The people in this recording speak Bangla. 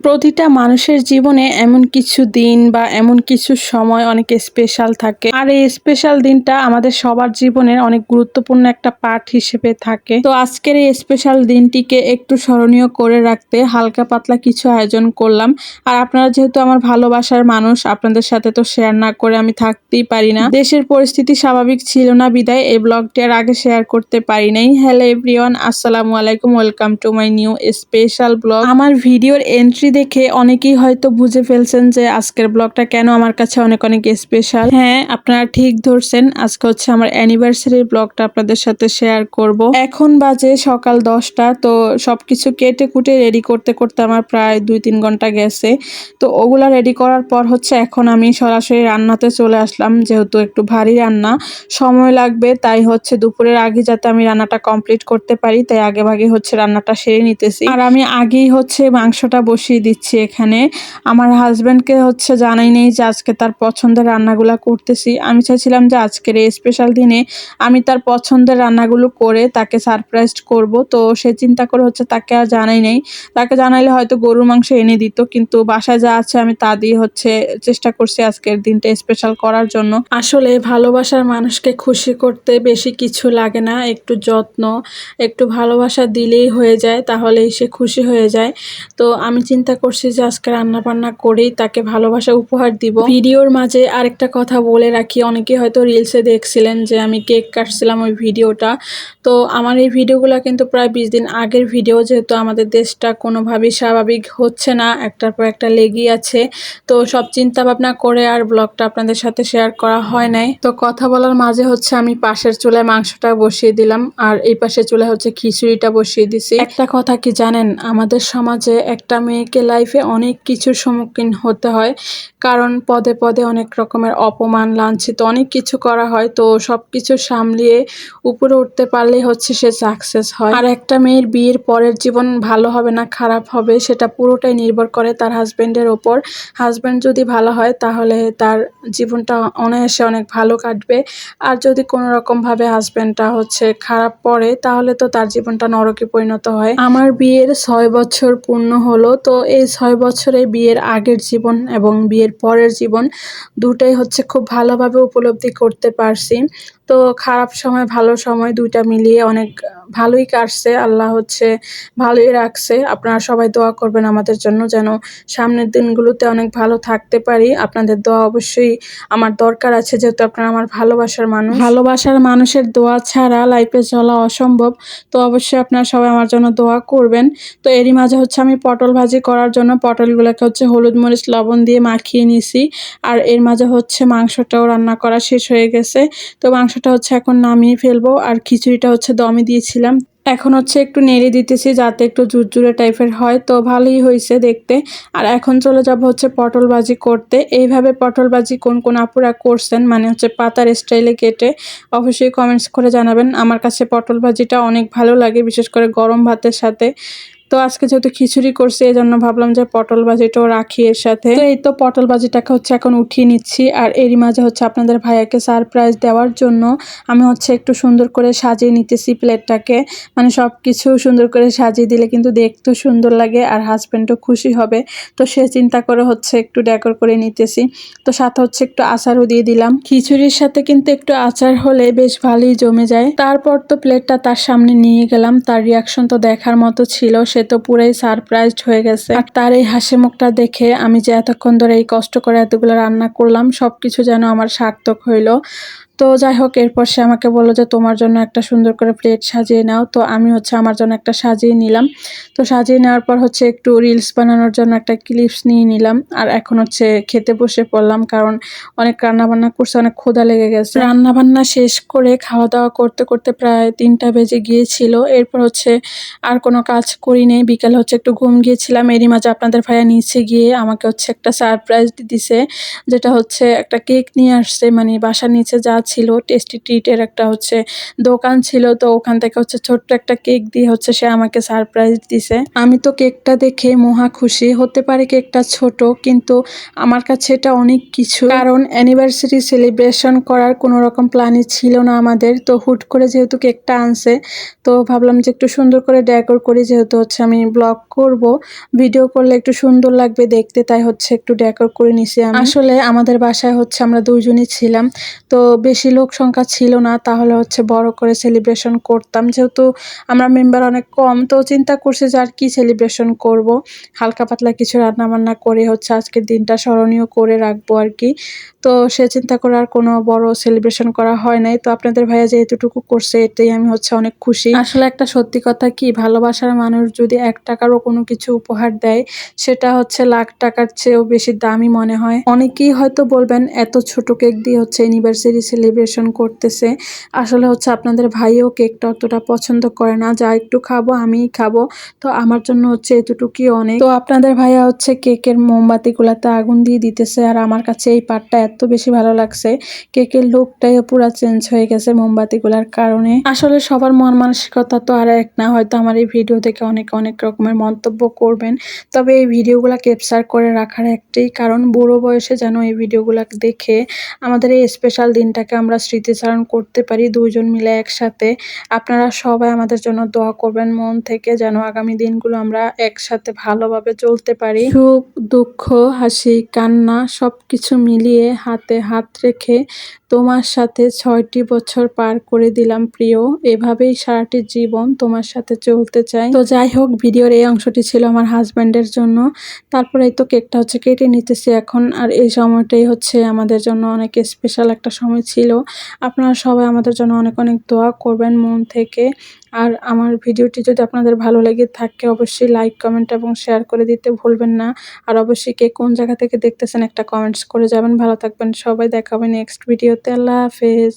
প্রতিটা মানুষের জীবনে এমন কিছু দিন বা এমন কিছু সময় অনেক স্পেশাল থাকে। আর এই স্পেশাল দিনটা আমাদের সবার জীবনের অনেক গুরুত্বপূর্ণ একটা পার্ট হিসেবে থাকে। তো আজকের এই স্পেশাল দিনটিকে একটু স্মরণীয় করে রাখতে হালকা পাতলা কিছু আয়োজন করলাম। আর আপনারা যেহেতু আমার ভালোবাসার মানুষ, আপনাদের সাথে তো শেয়ার না করে আমি থাকতেই পারি না। দেশের পরিস্থিতি স্বাভাবিক ছিল না বিদায়, এই ব্লগটি আর আগে শেয়ার করতে পারি নাই। হ্যালো এভরিওয়ান আসসালামু আলাইকুম welcome to my new special blog আমার ভিডিওর এন্ট্রি দেখে অনেকেই হয়তো বুঝে ফেলছেন যে আজকের ব্লগটা কেন আমার কাছে অনেক অনেক স্পেশাল হ্যাঁ আপনারা ঠিক ধরছেন। আজকে হচ্ছে আমার অ্যানিভার্সারির ব্লগটা আপনাদের সাথে শেয়ার করব। এখন বাজে সকাল দশটা, তো সবকিছু কেটে কুটে রেডি করতে করতে আমার প্রায় দুই তিন ঘণ্টা গেছে। তো ওগুলা রেডি করার পর হচ্ছে এখন আমি সরাসরি রান্নাতে চলে আসলাম, যেহেতু একটু ভারী রান্না। সময় লাগবে, তাই হচ্ছে দুপুরের আগে যাতে আমি রান্নাটা কমপ্লিট করতে পারি, তাই আগে ভাগে হচ্ছে রান্নাটা সেরে নিতেছি। আর আমি আগেই হচ্ছে মাংসটা বসিয়ে দিচ্ছি এখানে। আমার হাজব্যান্ডকে হচ্ছে জানাই নেই যে আজকে তার পছন্দের রান্নাগুলো করতেছি। আমি চাইছিলাম যে আজকের এই স্পেশাল দিনে আমি তার পছন্দের রান্নাগুলো করে তাকে সারপ্রাইজ করব। তো সে চিন্তা করে হচ্ছে তাকে আর জানাই নেই। তাকে জানাইলে হয়তো গরুর মাংস এনে দিত, কিন্তু বাসায় যা আছে আমি তা দিয়ে হচ্ছে চেষ্টা করছি আজকের দিনটা স্পেশাল করার জন্য। আসলে ভালোবাসার মানুষকে খুশি করতে বেশি কিছু লাগে না, একটু যত্ন, একটু ভালোবাসা দিলেই হয়ে যায়, তাহলেই সে খুশি হয়ে যায়। তো আমি চিন্তা করছি যে আজকে রান্না বান্না করেই তাকে ভালোবাসা উপহার দিব। ভিডিওর মাঝে আরেকটা কথা বলে রাখি অনেকে হয়তো রিলসে দেখছিলেন যে আমি কেক কাটছিলাম ওই ভিডিওটা। তো আমার এই ভিডিওগুলো কিন্তু প্রায় বিশ দিন আগের ভিডিও, যেহেতু আমাদের দেশটা কোনোভাবেই স্বাভাবিক হচ্ছে না, একটার পর একটা লেগেই আছে। তো সব চিন্তা ভাবনা করে আর ব্লগটা আপনাদের সাথে শেয়ার করা হয় নাই। তো কথা বলার মাঝে হচ্ছে আমি পাশের চুলায় মাংসটা বসিয়ে দিলাম, আর এই পাশে চুলায় হচ্ছে খিচুড়িটা বসিয়ে দিছি। একটা কথা কি জানেন? আমাদের সমাজে একটা মেয়েকে লাইফে অনেক কিছুর সম্মুখীন হতে হয়। কারণ পদে পদে অনেক রকমের অপমান, লাঞ্ছিত অনেক কিছু করা হয়। তো সব কিছু সামলিয়ে উপরে উঠতে পারলেই হচ্ছে সে সাকসেস হয়। আর একটা মেয়ের বিয়ের পরের জীবন ভালো হবে না খারাপ হবে, সেটা পুরোটাই নির্ভর করে তার হাজব্যান্ডের ওপর। হাজব্যান্ড যদি ভালো হয়, তাহলে তার জীবনটা অনায়াসে অনেক ভালো কাটবে। আর যদি কোনো রকমভাবে হাজব্যান্ডটা হচ্ছে খারাপ পড়ে, তাহলে তো তার জীবনটা নরকে পরিণত হয়। আমার বিয়ের ছয় বছর পূর্ণ হলো, তো এই ছয় বছরে বিয়ের আগের জীবন এবং বিয়ের পরের জীবন দুটাই হচ্ছে খুব ভালোভাবে উপলব্ধি করতে পারছি। তো খারাপ সময়, ভালো সময় দুইটা মিলিয়ে অনেক ভালোই কাটছে। আল্লাহ হচ্ছে ভালোই রাখছে। আপনারা সবাই দোয়া করবেন আমাদের জন্য যেন সামনের দিনগুলোতে অনেক ভালো থাকতে পারি। আপনাদের দোয়া অবশ্যই আমার দরকার আছে, যেহেতু আপনারা আমার ভালোবাসার মানুষ। ভালোবাসার মানুষের দোয়া ছাড়া লাইফে চলা অসম্ভব। তো অবশ্যই আপনারা সবাই আমার জন্য দোয়া করবেন। তো এরই মাঝে হচ্ছে আমি পটল ভাজি করার জন্য পটলগুলোকে হচ্ছে হলুদ মরিচ, লবণ দিয়ে মাখিয়ে নিছি। আর এর মাঝে হচ্ছে মাংসটাও রান্না করা শেষ হয়ে গেছে। তো মাংসটা হচ্ছে এখন নামিয়ে ফেলব। আর খিচুড়িটা হচ্ছে দমে দিয়েছিলাম। এখন হচ্ছে একটু নেড়ে দিতেছি যাতে একটু জুরজুরে টাইপের হয়। তো ভালোই হয়েছে দেখতে। আর এখন চলে যাব হচ্ছে পটল ভাজি করতে। এইভাবে পটল ভাজি কোন কোন আপুরা করছেন মানে হচ্ছে পাতার স্টাইলে কেটে, অবশ্যই কমেন্টস করে জানাবেন। আমার কাছে পটল ভাজিটা অনেক ভালো লাগে, বিশেষ করে গরম ভাতের সাথে। তো আজকে যেহেতু খিচুড়ি করছি এই জন্য ভাবলাম যে পটল ভাজিটাও রাখি এর সাথে। তো এই তো পটল ভাজিটাকে হচ্ছে এখন উঠিয়ে নিচ্ছি, আর এরই মাঝে হচ্ছে আপনাদের ভাইয়াকে সারপ্রাইজ দেওয়ার জন্য আমি হচ্ছে একটু সুন্দর করে সাজিয়ে নিতেছি প্লেটটাকে। মানে সব কিছু সুন্দর করে সাজিয়ে দিলে কিন্তু দেখতেও সুন্দর লাগে আর হাজব্যান্ডও খুশি হবে। তো সে চিন্তা করে হচ্ছে একটু ডেকোর করে নিতেছি। তো সাথে হচ্ছে একটু আচারও দিয়ে দিলাম। খিচুড়ির সাথে কিন্তু একটু আচার হলে বেশ ভালোই জমে যায়। তারপর তো প্লেটটা তার সামনে নিয়ে গেলাম, তার রিয়াকশন তো দেখার মতো ছিল। সে তো পুরাই সারপ্রাইজড হয়ে গেছে। আর তার এই হাসি মুখটা দেখে আমি যে এতক্ষণ ধরে এই কষ্ট করে এতগুলো রান্না করলাম সব কিছু যেন আমার সার্থক হইল। তো যাই হোক, এরপর সে আমাকে বলল যে তোমার জন্য একটা সুন্দর করে প্লেট সাজিয়ে নাও। তো আমি হচ্ছে আমার জন্য একটা সাজিয়ে নিলাম। তো সাজিয়ে নেওয়ার পর হচ্ছে একটু রিলস বানানোর জন্য একটা ক্লিপস নিয়ে নিলাম। আর এখন হচ্ছে খেতে বসে পড়লাম কারণ অনেক রান্না বান্না করছে, অনেক ক্ষুধা লেগে গেছে। রান্নাবান্না শেষ করে খাওয়া দাওয়া করতে করতে প্রায় তিনটা বেজে গিয়েছিল। এরপর হচ্ছে আর কোনো কাজ করি নেই। বিকাল হচ্ছে একটু ঘুম গিয়েছিলাম। এরই মাঝে আপনাদের ভাইয়া নিচে গিয়ে আমাকে হচ্ছে একটা সারপ্রাইজ দিছে যেটা হচ্ছে একটা কেক নিয়ে আসছে। মানে বাসার নিচে যা ছিল টেস্টি ট্রিটের একটা হচ্ছে দোকান ছিল, তো ওখান থেকে হচ্ছে ছোট্ট একটা কেক দিয়ে হচ্ছে সে আমাকে সারপ্রাইজ দিছে। আমি তো কেকটা দেখে মহা খুশি, হতে পারে কেকটা ছোট, কিন্তু আমার কাছে এটা অনেক কিছু। কারণ অ্যানিভার্সারি সেলিব্রেশন করার কোনো রকম প্ল্যানই ছিল না আমাদের, তো হুট করে যেহেতু কেকটা আনছে, তো ভাবলাম যে একটু সুন্দর করে ডেকোর করি যেহেতু হচ্ছে আমি ব্লগ করব ভিডিও করলে একটু সুন্দর লাগবে দেখতে, তাই হচ্ছে একটু ডেকোর করে নিছি আসলে আমাদের বাসায় হচ্ছে আমরা দুইজনই ছিলাম, তো বেশি লোক সংখ্যা ছিল না, তাহলে হচ্ছে বড় করে সেলিব্রেশন করতাম। যেহেতু আমরা মেম্বার অনেক কম, তো চিন্তা করছি যে আর কি সেলিব্রেশন করব। হালকা পাতলা কিছু রান্না বান্না করে হচ্ছে আজকের দিনটা স্মরণীয় করে রাখব আর কি। তো সে চিন্তা করে আর কোনো বড় সেলিব্রেশন করা হয় নাই। তো আপনাদের ভাইয়া যে এতটুকু করছে এটাই আমি হচ্ছে অনেক খুশি। আসলে একটা সত্যি কথা কি, ভালোবাসার মানুষ যদি এক টাকারও কোনো কিছু উপহার দেয়, সেটা হচ্ছে লাখ টাকার চেয়েও বেশি দামি মনে হয়। অনেকেই হয়তো বলবেন, এত ছোট কেক দিয়ে হচ্ছে অ্যানিভার্সারি সেলিব্রেশন করতেছে। আসলে হচ্ছে আপনাদের ভাইও কেকটা অতটা পছন্দ করে না। যা একটু খাব, আমিই খাব। তো আমার জন্য হচ্ছে এতটুকুই অনেক। তো আপনাদের ভাইয়া হচ্ছে কেকের মোমবাতিগুলাতে আগুন দিয়ে দিতেছে। আর আমার কাছে এই পার্টটা এত বেশি ভালো লাগছে। কেকের লুকটাই পুরো চেঞ্জ হয়ে গেছে মোমবাতিগুলার কারণে। আসলে সবার মন মানসিকতা তো আর এক না। হয়তো আমার এই ভিডিও দেখে অনেক অনেক রকমের মন্তব্য করবেন। তবে এই ভিডিওগুলো ক্যাপচার করে রাখার একটাই কারণ। বুড়ো বয়সে যেন এই ভিডিওগুলো দেখে আমাদের এই স্পেশাল দিনটাকে আমরা স্মৃতিচারণ করতে পারি দুজন মিলে একসাথে। আপনারা সবাই আমাদের জন্য দোয়া করবেন, মন থেকে যেন আগামী দিনগুলো আমরা একসাথে ভালোভাবে চলতে পারি। সুখ, দুঃখ, হাসি, কান্না সব কিছু মিলিয়ে হাতে হাত রেখে তোমার সাথে ছয়টি বছর পার করে দিলাম প্রিয়। এভাবেই সারাটি জীবন তোমার সাথে চলতে চাই। তো যাই হোক, ভিডিওর এই অংশটি ছিল আমার হাজব্যান্ডের জন্য। তারপরে তো কেকটা হচ্ছে কেটে নিতেছি এখন। আর এই সময়টাই হচ্ছে আমাদের জন্য অনেক স্পেশাল একটা সময় ছিল। আপনারা সবাই আমাদের জন্য অনেক অনেক দোয়া করবেন মন থেকে। আর আমার ভিডিওটি যদি আপনাদের ভালো লেগে থাকে, অবশ্যই লাইক কমেন্ট এবং শেয়ার করে দিতে ভুলবেন না। আর অবশ্যই কে কোন জায়গা থেকে দেখতেছেন, একটা কমেন্টস করে যাবেন। ভালো থাকবেন সবাই। দেখাবেন নেক্সট ভিডিওতে আল্লাহ হাফেজ।